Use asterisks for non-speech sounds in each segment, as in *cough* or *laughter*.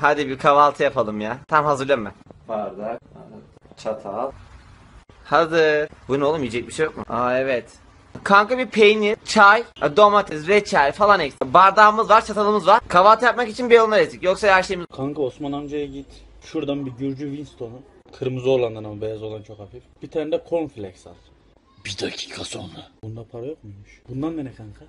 Hadi bir kahvaltı yapalım ya. Tam hazırlıyorum ben. Bardak, çatal. Hazır. Bu ne oğlum yiyecek bir şey yok mu? Aa evet. Kanka bir peynir, çay, domates, reçel falan eksik. Bardağımız var, çatalımız var. Kahvaltı yapmak için bir yolunu eksik. Yoksa her şeyimiz... Kanka Osman amcaya git. Şuradan bir Gürcü Winston'u. Kırmızı olandan ama beyaz olan çok hafif. Bir tane de cornflakes al. Bir dakika sonra. Bunda para yok muymuş? Bundan da ne kanka?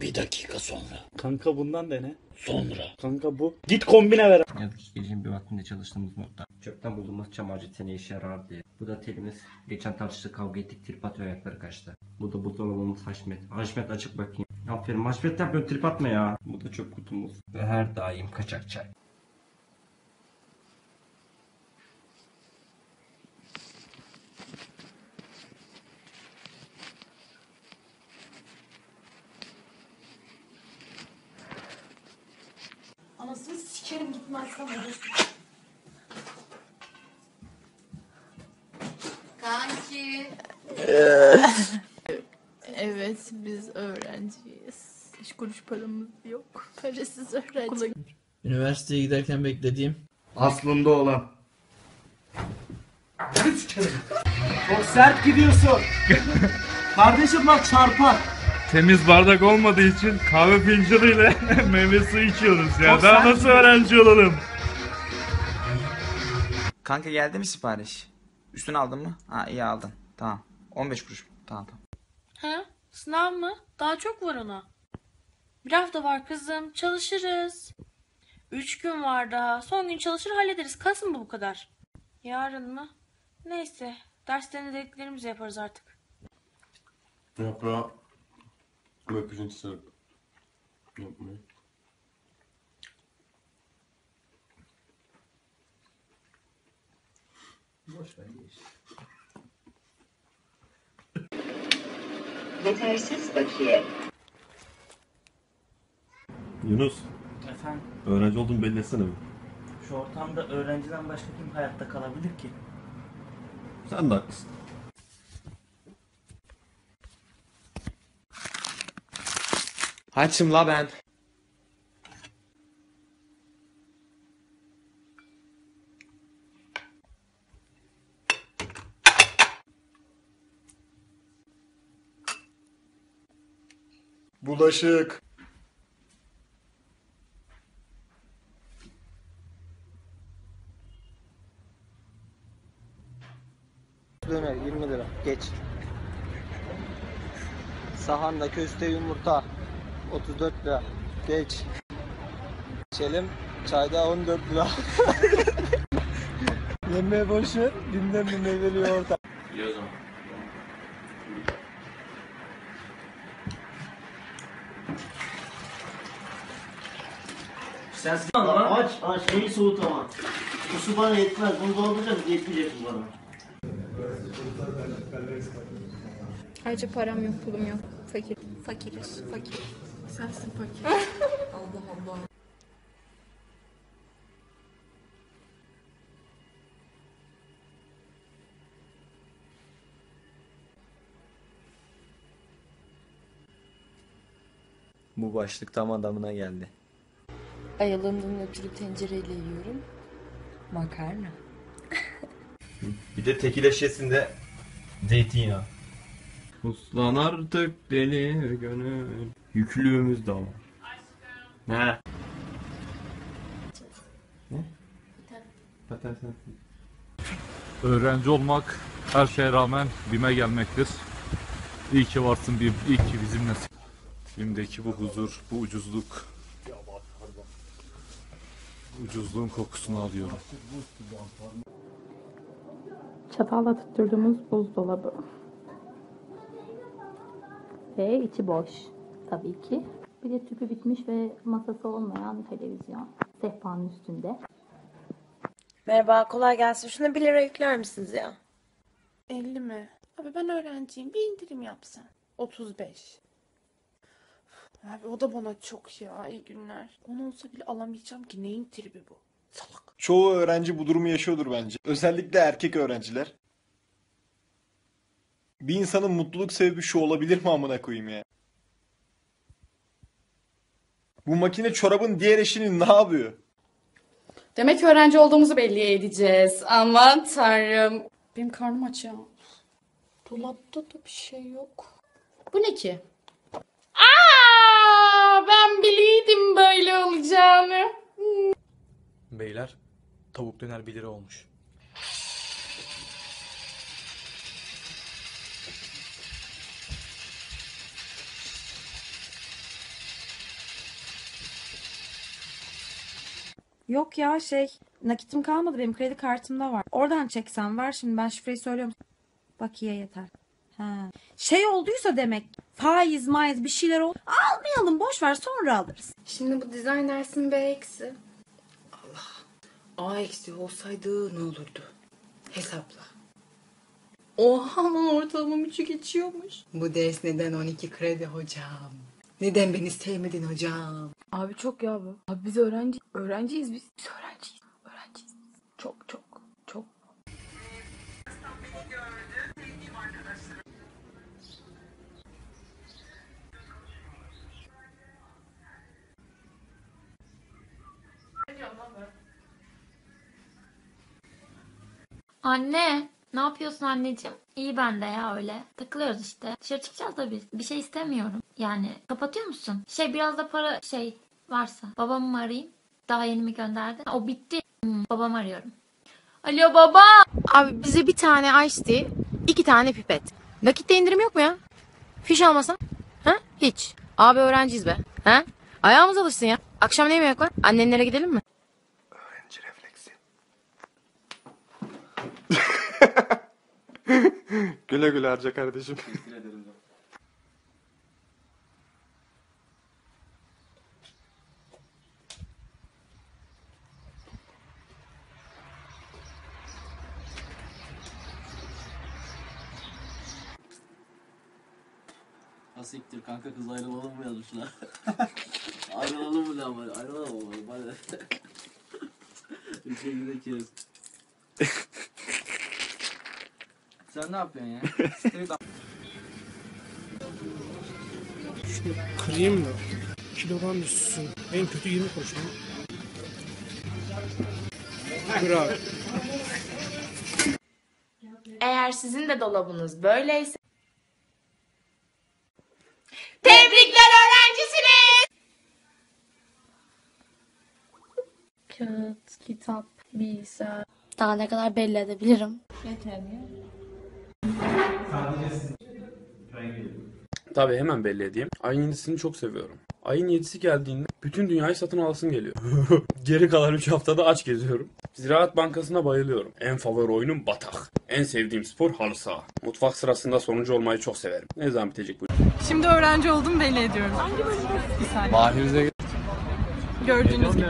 Bir dakika sonra. Kanka bundan da ne? Sonra. Kanka bu. Git kombine ver. Yazık ki bir vaktinde çalıştığımız modda. Çöpten bulduğumuz çam ağacı ne işe yarar diye. Bu da telimiz. Geçen tartıştık kavga ettik trip atıyor ayakları kaçtı. Bu da buzdolabımız Haşmet. Haşmet açık bakayım. Aferin Haşmet yapmıyor trip atma ya. Bu da çöp kutumuz. Ve her daim kaçak çay. Anasını sikerim gitmezsem olur. Kanki. *laughs* Evet biz öğrenciyiz. Hiç kuruş paramız yok. Parasız öğrenci. Üniversiteye giderken beklediğim Aslında olan. Çok sert gidiyorsun. *laughs* Kardeşim bak çarpar. Temiz bardak olmadığı için kahve fincanıyla *laughs* meyve suyu içiyoruz ya. Çok Daha nasıl öğrenci olalım? Kanka geldi mi sipariş? Üstünü aldın mı? Ha iyi aldın. Tamam. 15 kuruş. Tamam tamam. Ha? Sınav mı? Daha çok var ona. Bir hafta var kızım. Çalışırız. Üç gün var daha. Son gün çalışır hallederiz. Kalsın bu bu kadar. Yarın mı? Neyse. Derslerini dediklerimizi yaparız artık. Yaprağı gökyüzünü sarıp yapmayı. Yetersiz bakiye. Yunus, Efendim öğrenci olduğunu belli etsene bir. şu ortamda öğrenciden başka kim hayatta kalabilir ki? Sen de haklısın. Açım la ben. Bulaşık. Döner 20 lira. Geç. Sahanda köste yumurta 34 lira. Geç. Geçelim. Çayda 14 lira. *laughs* Yemeğe boş ver. Dinden bir meyveli yoğurta. Sen aç aç neyi soğut ama. Bu su bana yetmez. Bunu dolduracağım yetmeyecek bu bana. Ayrıca param yok, pulum yok. Fakir. Fakiriz, fakir. Sensin fakir. Allah Allah. Bu başlık tam adamına geldi. Ayalığımdan ötürü tencereyle yiyorum. Makarna. Bir de tekile şişesinde zeytinyağı. Uslan artık deli gönül. Yüklüğümüz de var. Ne? Ne? Paten. Öğrenci olmak her şeye rağmen BİM'e gelmektir. İyi ki varsın BİM, iyi ki bizimlesin. BİM'deki bu huzur, bu ucuzluk. Ucuzluğun kokusunu alıyorum. Çatalla tutturduğumuz buzdolabı. Ve içi boş. Tabii ki. Bir de tüpü bitmiş ve masası olmayan televizyon. Sehpanın üstünde. Merhaba kolay gelsin. Şuna 1 lira yükler misiniz ya? 50 mi? Abi ben öğrenciyim. Bir indirim yapsan. 35. Abi o da bana çok ya. İyi günler. 10 olsa bile alamayacağım ki. Neyin tribi bu? Salak. Çoğu öğrenci bu durumu yaşıyordur bence. Özellikle erkek öğrenciler. Bir insanın mutluluk sebebi şu olabilir mi amına koyayım ya? Bu makine çorabın diğer eşini ne yapıyor? Demek öğrenci olduğumuzu belli edeceğiz. Aman tanrım. Benim karnım aç ya. Dolapta da bir şey yok. Bu ne ki? Aa, ben biliyordum böyle olacağını. Beyler tavuk döner 1 lira olmuş. Yok ya şey nakitim kalmadı benim kredi kartımda var. Oradan çeksem var şimdi ben şifreyi söylüyorum. Bakiye yeter. Ha. Şey olduysa demek faiz maiz bir şeyler ol. Almayalım boş ver sonra alırız. Şimdi bu dizayn dersin B eksi. Allah. A eksi olsaydı ne olurdu? Hesapla. Oha lan ortalamam 3'ü geçiyormuş. Bu ders neden 12 kredi hocam? Neden beni sevmedin hocam? Abi çok ya bu. Abi biz öğrenci öğrenciyiz biz. Biz öğrenciyiz. Öğrenciyiz. Çok çok çok. Anne, ne yapıyorsun anneciğim? İyi ben de ya öyle. Takılıyoruz işte. Dışarı çıkacağız da biz. Bir şey istemiyorum. Yani kapatıyor musun? Şey biraz da para şey varsa. Babamı mı arayayım? Daha yeni mi gönderdi? O bitti. Hmm, babamı arıyorum. Alo baba. Abi bize bir tane iced tea, iki tane pipet. Nakitte indirim yok mu ya? Fiş almasan? Ha? Hiç. Abi öğrenciyiz be. Ha? Ayağımız alışsın ya. Akşam ne yemek var? Annenlere gidelim mi? Öğrenci refleksi. *laughs* güle güle harca kardeşim. Asiktir kanka kız ayrılalım mı yazmışlar? *laughs* ayrılalım mı lan bari? Ayrılalım mı? Üçe bir kez. Sen ne yapıyorsun ya? Şunu kırayım da kilodan düşsün. En kötü 20 kuruş mu? Kır abi. Eğer sizin de dolabınız böyleyse kağıt, kitap, bilgisayar. Daha ne kadar belli edebilirim? Tabi hemen belli edeyim. Ayın 7'sini çok seviyorum. Ayın 7'si geldiğinde bütün dünyayı satın alsın geliyor. *laughs* Geri kalan 3 haftada aç geziyorum. Ziraat Bankası'na bayılıyorum. En favori oyunum batak. En sevdiğim spor halı saha. Mutfak sırasında sonuncu olmayı çok severim. Ne zaman bitecek bu? Şimdi öğrenci oldum belli ediyorum. Bir saniye. Mahir'de Gördüğünüz gibi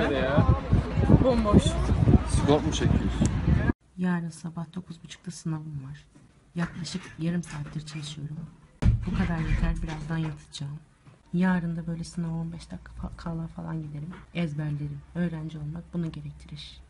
*laughs* bomboş. skor mu çekiyorsun? Yarın sabah 9.30'da sınavım var. Yaklaşık yarım saattir çalışıyorum. Bu kadar yeter birazdan yatacağım. Yarın da böyle sınava 15 dakika kala falan giderim. Ezberlerim. Öğrenci olmak bunu gerektirir.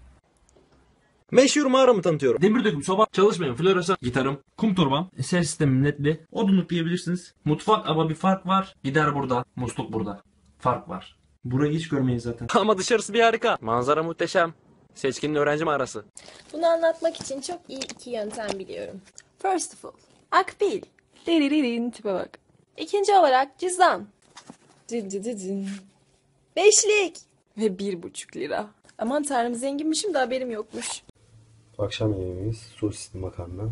Meşhur mağaramı tanıtıyorum. Demir döküm soba, çalışmayan floresan, gitarım, kum torbam, ses sistemim netli, odunluk diyebilirsiniz. Mutfak ama bir fark var. Gider burada, musluk burada. Fark var. Burayı hiç görmeyin zaten. *laughs* Ama dışarısı bir harika. Manzara muhteşem. Seçkinin öğrenci mağarası. Bunu anlatmak için çok iyi iki yöntem biliyorum. First of all, akbil. Deriririn tipe bak. İkinci olarak cüzdan. Cin cin cin. Beşlik. Ve bir buçuk lira. Aman tanrım zenginmişim de haberim yokmuş. Akşam yemeğimiz sosisli makarna.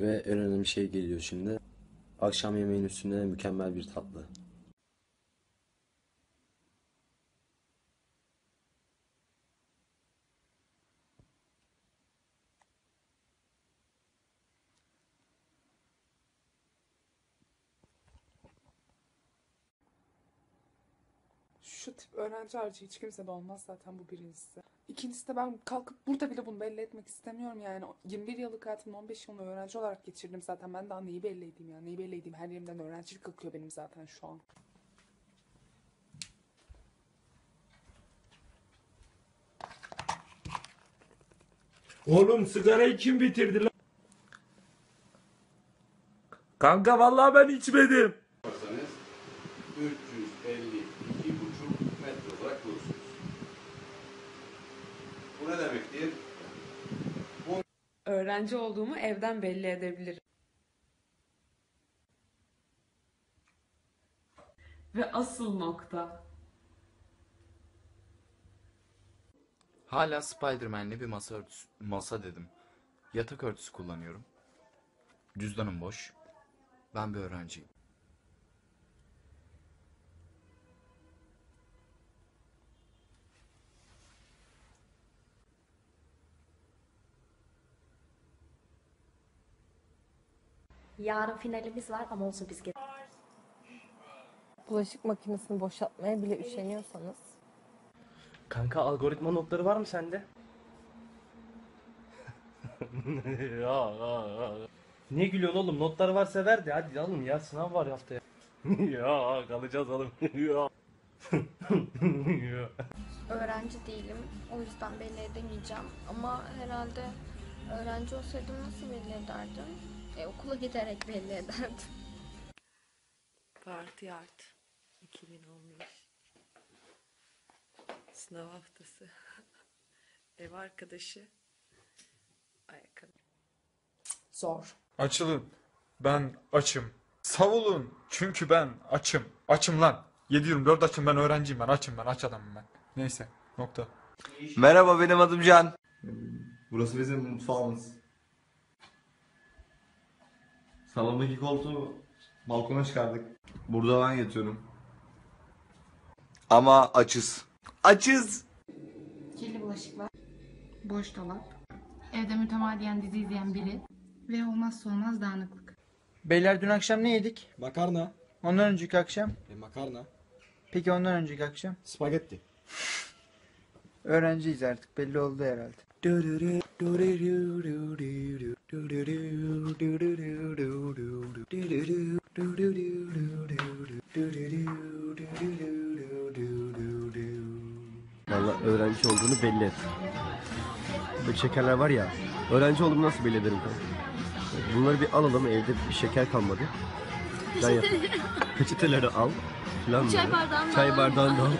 Ve en önemli şey geliyor şimdi. Akşam yemeğin üstüne mükemmel bir tatlı. Şu tip öğrenci harcı hiç kimse de olmaz zaten bu birincisi. İkincisi de ben kalkıp burada bile bunu belli etmek istemiyorum yani. 21 yıllık hayatımın 15 yılını öğrenci olarak geçirdim zaten. Ben daha neyi belli edeyim ya? Neyi belli edeyim? Her yerimden öğrencilik akıyor benim zaten şu an. Oğlum sigarayı kim bitirdi lan? Kanka vallahi ben içmedim. Öğrenci olduğumu evden belli edebilirim. Ve asıl nokta. Hala Spider-Man'li bir masa örtüsü, masa dedim. Yatak örtüsü kullanıyorum. Cüzdanım boş. Ben bir öğrenciyim. Yarın finalimiz var ama olsun biz gel- Bulaşık makinesini boşaltmaya bile üşeniyorsanız. Kanka algoritma notları var mı sende? *laughs* ya ya ya. Niye gülüyorsun oğlum? Notları varsa ver de hadi alın ya sınav var haftaya. *laughs* ya kalacağız oğlum. *laughs* ya. ya. Öğrenci değilim. O yüzden belli edemeyeceğim. Ama herhalde öğrenci olsaydım nasıl belli ederdim? E, okula giderek belli ederdim. Parti art 2015 Sınav haftası *laughs* Ev arkadaşı Ayakkabı Zor. Açılın. Ben açım. Savulun. Çünkü ben açım. Açım lan. 7-24 açım ben öğrenciyim ben açım ben aç adamım ben. Neyse nokta. Merhaba benim adım Can. Burası bizim mutfağımız. Salondaki koltuğu balkona çıkardık. Burada ben yatıyorum. Ama açız. Açız. Kirli bulaşıklar, boş dolap, evde mütemadiyen dizi izleyen biri ve olmazsa olmaz dağınıklık. Beyler dün akşam ne yedik? Makarna. Ondan önceki akşam? E, makarna. Peki ondan önceki akşam? Spagetti. Öğrenciyiz artık belli oldu herhalde. Valla öğrenci olduğunu belli et. Böyle şekerler var ya. Öğrenci olduğumu nasıl belli ederim? Bunları bir alalım evde bir şeker kalmadı. Ben yap. *laughs* Peçeteleri al. Falan Çay bardağını da Çay bardağını da al.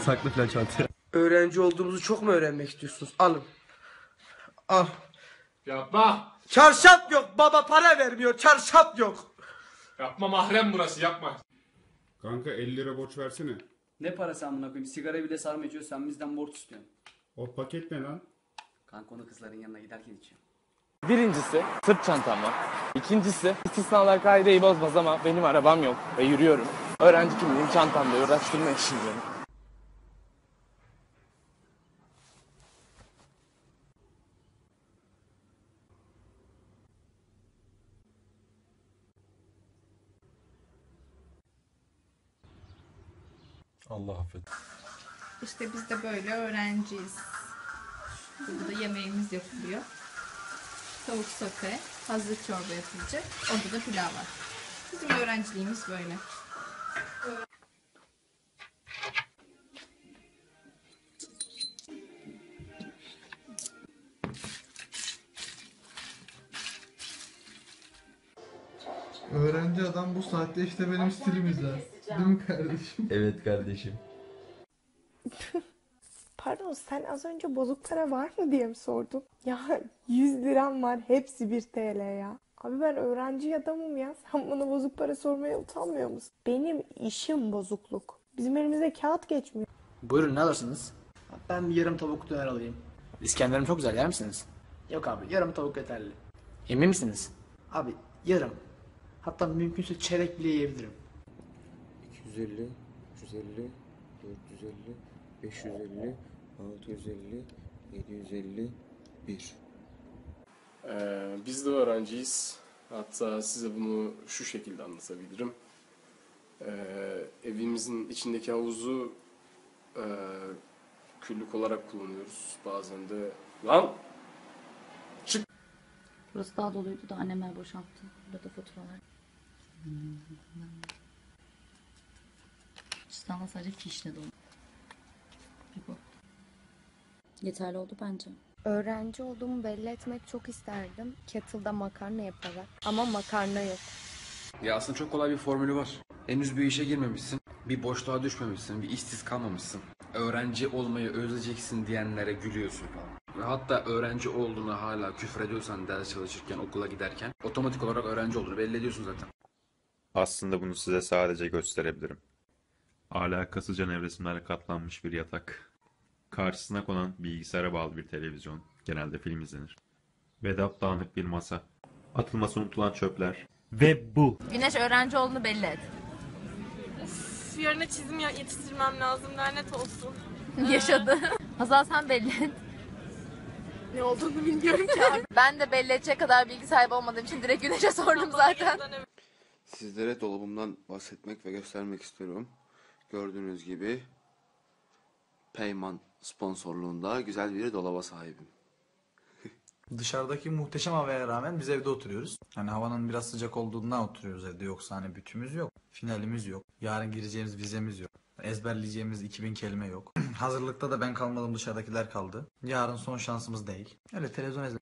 Saklı falan çantaya. Öğrenci olduğumuzu çok mu öğrenmek istiyorsunuz? Alın. Al. Yapma. Çarşaf yok. Baba para vermiyor. Çarşaf yok. Yapma mahrem burası yapma. Kanka 50 lira borç versene. Ne parası amına koyayım? Sigara bile sarma sen bizden borç istiyorsun. O paket ne lan? Kanka onu kızların yanına giderken içiyorum. Birincisi sırt çantam var. İkincisi istisnalar kaideyi bozmaz ama benim arabam yok ve yürüyorum. Öğrenci kimliğim çantamda uğraştırma işim benim. Allah affet. İşte biz de böyle öğrenciyiz. Burada yemeğimiz yapılıyor. Tavuk sote, hazır çorba yapılacak. Orada da pilav var. Bizim öğrenciliğimiz böyle. Öğrenci adam bu saatte işte benim stilim izler. Değil mi kardeşim? Evet kardeşim. *laughs* Pardon sen az önce bozuk para var mı diye mi sordun? Ya 100 liram var hepsi 1 TL ya. Abi ben öğrenci adamım ya. Sen bana bozuk para sormaya utanmıyor musun? Benim işim bozukluk. Bizim elimize kağıt geçmiyor. Buyurun ne alırsınız? Ben bir yarım tavuk döner alayım. İskender'im çok güzel yer misiniz? Yok abi yarım tavuk yeterli. Emin misiniz? Abi yarım. Hatta mümkünse çeyrek bile yiyebilirim. 250, 350, 450, 550, 650, 750, 1. Ee, biz de öğrenciyiz. Hatta size bunu şu şekilde anlatabilirim. Ee, evimizin içindeki havuzu e, küllük olarak kullanıyoruz. Bazen de... Lan! Burası daha doluydu da annemler boşalttı. Burada faturalar. Cüzdanla sadece fişle dolu. Bir bu. Yeterli oldu bence. Öğrenci olduğumu belli etmek çok isterdim. Kettle'da makarna yaparak. Ama makarna yok. Ya aslında çok kolay bir formülü var. Henüz bir işe girmemişsin, bir boşluğa düşmemişsin, bir işsiz kalmamışsın. Öğrenci olmayı özleyeceksin diyenlere gülüyorsun falan. Ve hatta öğrenci olduğuna hala küfür ediyorsan ders çalışırken, okula giderken otomatik olarak öğrenci olduğunu belli ediyorsun zaten. Aslında bunu size sadece gösterebilirim. Alakasızca nevresimlerle katlanmış bir yatak. Karşısına konan bilgisayara bağlı bir televizyon. Genelde film izlenir. Ve dağınık bir masa. Atılması unutulan çöpler. Ve bu. Güneş öğrenci olduğunu belli et. Üf, yarına çizim ya- yetiştirmem lazım. Lanet olsun. *laughs* Yaşadı. Hazal sen belli et. Ne olduğunu bilmiyorum ki abi. *laughs* Ben de belli edecek kadar bilgi sahibi olmadığım için direkt Güneş'e sordum zaten. Sizlere dolabımdan bahsetmek ve göstermek istiyorum. Gördüğünüz gibi Peyman sponsorluğunda güzel bir dolaba sahibim. *laughs* Dışarıdaki muhteşem havaya rağmen biz evde oturuyoruz. Hani havanın biraz sıcak olduğundan oturuyoruz evde yoksa hani bütümüz yok. Finalimiz yok. Yarın gireceğimiz vizemiz yok. Ezberleyeceğimiz 2000 kelime yok. *clears throat* Hazırlıkta da ben kalmadım dışarıdakiler kaldı. Yarın son şansımız değil. Öyle televizyon izle.